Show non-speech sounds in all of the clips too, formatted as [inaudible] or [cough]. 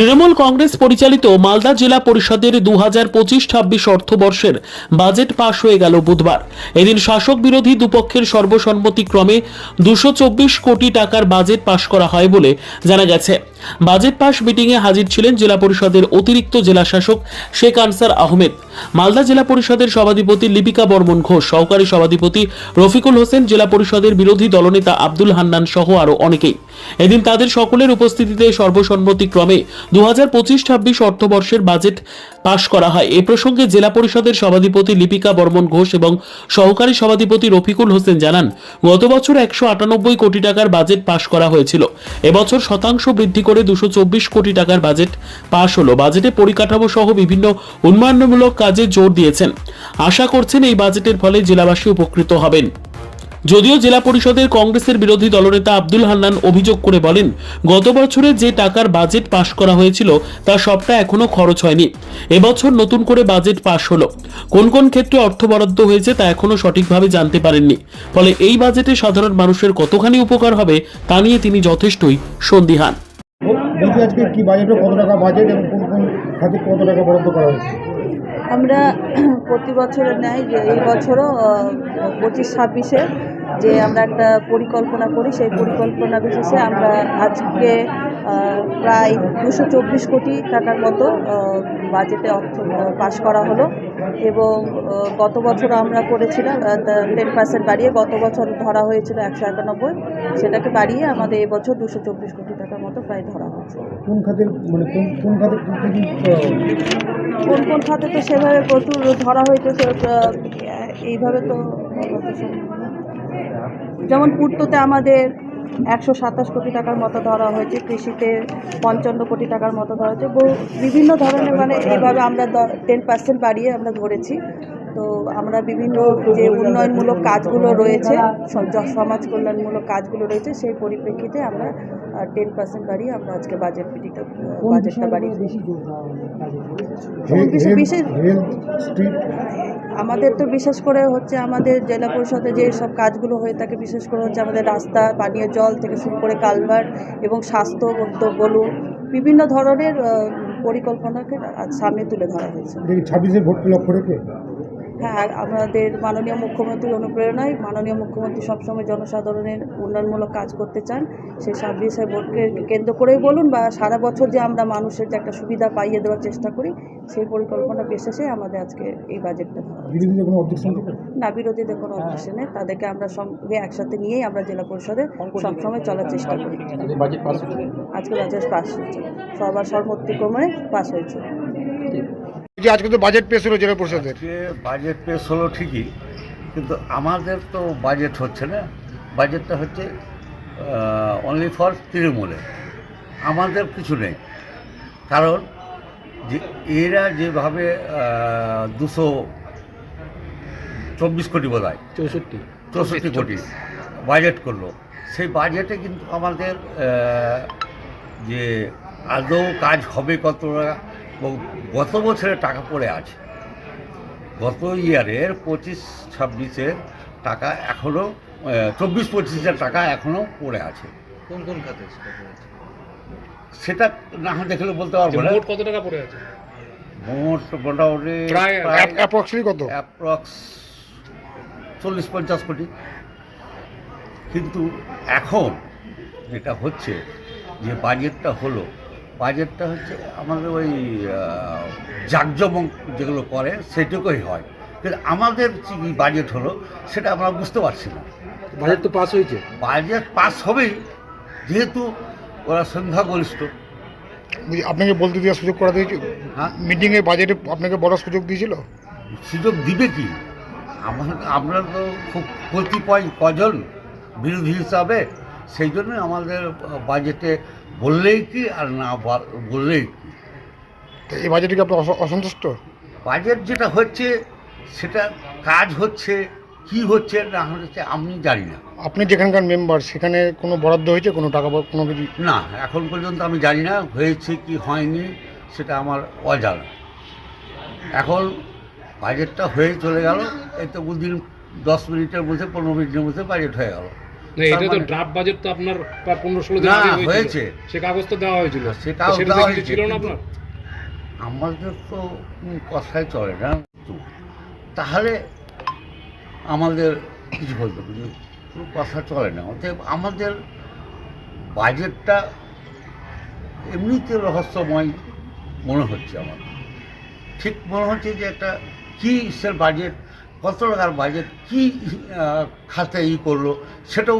তৃণমূল কংগ্রেস পরিচালিত মালদা জেলা পরিষদের দু হাজার পঁচিশ ছাব্বিশ অর্থবর্ষের বাজেট পাশ হয়ে গেল বুধবার। এদিন শাসক বিরোধী দুপক্ষের সর্বসম্মতিক্রমে দুশো চব্বিশ কোটি টাকার বাজেট পাশ করা হয় বলে জানা গেছে। বাজেট পাশ মিটিংয়ে হাজির ছিলেন জেলা পরিষদের অতিরিক্ত জেলা শাসক শেখ আনসার আহমেদ। মালদা জেলা পরিষদের সভাধিপতি লিপিকা বর্মন ঘোষ, সহকারী সভাধিপতি রফিকুল হোসেন, জেলা পরিষদের বিরোধী দলনেতা আব্দুল হান্নান সহ আরও অনেকেই। এদিন তাদের সকলের উপস্থিতিতে সর্বসম্মতিক্রমে দু হাজার পঁচিশ ছাব্বিশ অর্থবর্ষের বাজেট পাশ করা হয়। এ প্রসঙ্গে জেলা পরিষদের সভাধিপতি লিপিকা বর্মন ঘোষ এবং সহকারী সভাধিপতি রফিকুল হোসেন জানান, গত বছর একশো আটানব্বই কোটি টাকার বাজেট পাশ করা হয়েছিল। এবছর শতাংশ বৃদ্ধি করে দুশো চব্বিশ কোটি টাকার বাজেট পাশ হলো। বাজেটে পরিকাঠামো সহ বিভিন্ন উন্নয়নমূলক কাজে জোর দিয়েছেন। আশা করছেন এই বাজেটের ফলে জেলাবাসী উপকৃত হবেন। যদিও জেলা পরিষদের কংগ্রেসের বিরোধী দলনেতা আব্দুল হান্নান অভিযোগ করে বলেন গত বছরে যে টাকার বাজেট পাশ করা হয়েছিল তা সবটা এখনও খরচ হয়নি। এবছর নতুন করে বাজেট পাশ হলো। কোন কোন ক্ষেত্রে অর্থ বরাদ্দ হয়েছে তা এখনও সঠিকভাবে জানতে পারেননি। ফলে এই বাজেটে সাধারণ মানুষের কতখানি উপকার হবে তা নিয়ে তিনি যথেষ্টই সন্দিহান। বলছি আজকে কি বাজেটে কত টাকা বাজেট এবং কোন কোন খাতে কত টাকা বরাদ্দ করা হয়েছে? আমরা [clears throat] প্রতি বছরের ন্যায় যে এই বছরও পঁচিশ ছাব্বিশে যে আমরা একটা পরিকল্পনা করি সেই পরিকল্পনা বিশেষে আমরা আজকে প্রায় দুশো চব্বিশ কোটি টাকার মতো বাজেটে অর্থ পাশ করা হলো এবং গত বছর আমরা করেছিলাম টেন পার্সেন্ট বাড়িয়ে গত বছর ধরা হয়েছিল একশো একানব্বই সেটাকে বাড়িয়ে আমাদের এবছর দুশো চব্বিশ কোটি টাকার মতো প্রায় ধরা হয়েছে কোন মানে কোন খাতে? কোন কোন খাতে তো সেভাবে প্রচুর ধরা হয়েছে এইভাবে তো। যেমন পূর্ততে আমাদের একশো সাতাশ কোটি টাকার মতো ধরা হয়েছে কৃষিতে পঞ্চান্ন কোটি টাকার মতো ধরা হয়েছে বহু বিভিন্ন ধরনের মানে এইভাবে আমরা টেন পার্সেন্ট বাড়িয়ে আমরা ধরেছি। তো আমরা বিভিন্ন যে উন্নয়নমূলক কাজগুলো রয়েছে সমাজ কল্যাণমূলক কাজগুলো রয়েছে সেই পরিপ্রেক্ষিতে আমরা টেন পার্সেন্ট বাড়িয়ে আমরা আজকে বাজেট মিটিংটা বাজেটটা বাড়িয়ে বিশেষ- আমাদের তো বিশেষ করে হচ্ছে আমাদের জেলা পরিষদে যে সব কাজগুলো হয়ে থাকে, বিশেষ করে হচ্ছে আমাদের রাস্তা, পানীয় জল থেকে শুরু করে কালভার এবং স্বাস্থ্য বলুন, বিভিন্ন ধরনের পরিকল্পনাকে সামনে তুলে ধরা হয়েছে। লক্ষ্য রেখে? হ্যাঁ আমাদের মাননীয় মুখ্যমন্ত্রীর অনুপ্রেরণায় মাননীয় মুখ্যমন্ত্রী সবসময় জনসাধারণের উন্নয়নমূলক কাজ করতে চান। সেই ছাব্বিশে বোর্ডকে কেন্দ্র করেই বলুন বা সারা বছর যে আমরা মানুষের যে একটা সুবিধা পাইয়ে দেওয়ার চেষ্টা করি সেই পরিকল্পনা বিশেষে আমাদের আজকে এই বাজেটটা না বিরোধীদের কোনো অবজেকশন নেই। তাদেরকে আমরা সঙ্গে একসাথে নিয়েই আমরা জেলা পরিষদে সবসময় চলার চেষ্টা করি। বাজেট পাস হচ্ছে আজকে বাজেট পাস হয়েছে। সবার সর্বত্রিক্রমে পাস হয়েছে। যে আজকে তো বাজেট পেশ হলো জেলা পরিষদের। বাজেট পেশ হলো ঠিকই কিন্তু আমাদের তো বাজেট হচ্ছে না। বাজেটটা হচ্ছে অনলি ফর তৃণমূলে। আমাদের কিছু নেই। কারণ যে এরা যেভাবে দুশো চব্বিশ কোটি বোধ হয়। চৌষট্টি। চৌষট্টি কোটি বাজেট করল। সেই বাজেটে কিন্তু আমাদের যে আদৌ কাজ হবে কত টাকা এবং গত বছরের টাকা পড়ে আছে। গত ইয়ারের পঁচিশ ছাব্বিশের টাকা এখনও চব্বিশ পঁচিশের টাকা এখনও পড়ে আছে। কোন কোন খাতে সেটা না হয় দেখলে বলতে পারব না। মোট কত টাকা পড়ে আছে? মোট মোটামুটি প্রায়- অ্যাপ্রক্সিমেটলি কত? অ্যাপ্রক্স চল্লিশ পঞ্চাশ কোটি। কিন্তু এখন যেটা হচ্ছে যে বাজেটটা হলো বাজেটটা হচ্ছে আমাদের ওই জাঁকজমক যেগুলো করে সেটুকুই হয়। কিন্তু আমাদের কি বাজেট হলো সেটা আমরা বুঝতে পারছি না। বাজেট তো পাস হয়েছে। বাজেট পাস হবেই যেহেতু ওরা সংখ্যাগরিষ্ঠ আপনাকে বলতে দেওয়ার সুযোগ করা দিয়েছে? হ্যাঁ। মিটিংয়ে বাজেটে আপনাকে বড় সুযোগ দিয়েছিল? সুযোগ দিবে কি? আমার আমরা তো খুব কতিপয় কজন বিরোধী হিসাবে সেই জন্য আমাদের বাজেটে বললেই কি আর না বললেই কি। এই বাজেটে কি আপনি অসন্তুষ্ট? বাজেট যেটা হচ্ছে সেটা কাজ হচ্ছে কি হচ্ছে না হচ্ছে আমি জানি না। আপনি যেখানকার মেম্বার সেখানে কোনো বরাদ্দ হয়েছে কোনো টাকা কোনো কিছু? না এখন পর্যন্ত আমি জানি না হয়েছে কি হয়নি সেটা আমার অজানা। এখন বাজেটটা হয়ে চলে গেল এই তো দিন দশ মিনিটের মধ্যে পনেরো মিনিটের মধ্যে বাজেট হয়ে গেল। না এটা তো ড্রাফট বাজেট তো আপনার প্রায় পনেরো ষোলো দিন হয়েছে। সে কাগজ তো দেওয়া হয়েছিল সেটা ছিল না আপনার? আমাদের তো কথাই চলে না। তো তাহলে আমাদের কিছু হইতো কিন্তু কোনো কথা চলে না। অতএব আমাদের বাজেটটা এমনিতে রহস্যময় মনে হচ্ছে আমার। ঠিক মনে হচ্ছে যে একটা কী সে বাজেট কত টাকার বাজেট কী খাতে ই করল সেটাও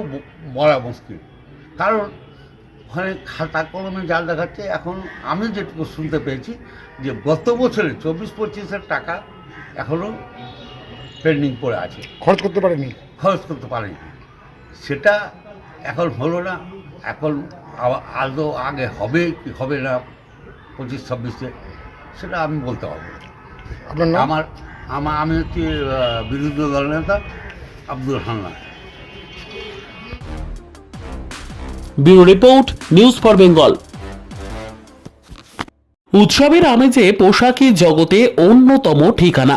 বলা মুশকিল। কারণ ওখানে খাতা কলমে যা দেখাচ্ছে এখন আমি যেটুকু শুনতে পেয়েছি যে গত বছরে চব্বিশ পঁচিশের টাকা এখনও পেন্ডিং পড়ে আছে। খরচ করতে পারেনি? খরচ করতে পারেনি। সেটা এখন হলো না এখন আদৌ আগে হবে কি হবে না পঁচিশ ছাব্বিশে সেটা আমি বলতে পারব। আপনার আমার আমার আমি হচ্ছি বিরোধী দল নেতা, Abdul Hanna bureau report, news for Bengal. উৎসবের আমেজে পোশাকের জগতে অন্যতম ঠিকানা।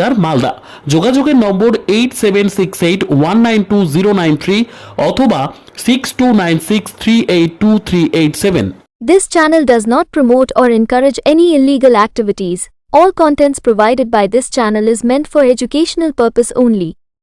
বাজার মালদা যোগাযোগের নম্বর eight seven six eight one nine two zero nine three অথবা six two nine six three eight two three eight seven This channel does not promote or encourage any illegal activities. All contents provided by this channel is meant for educational purpose only.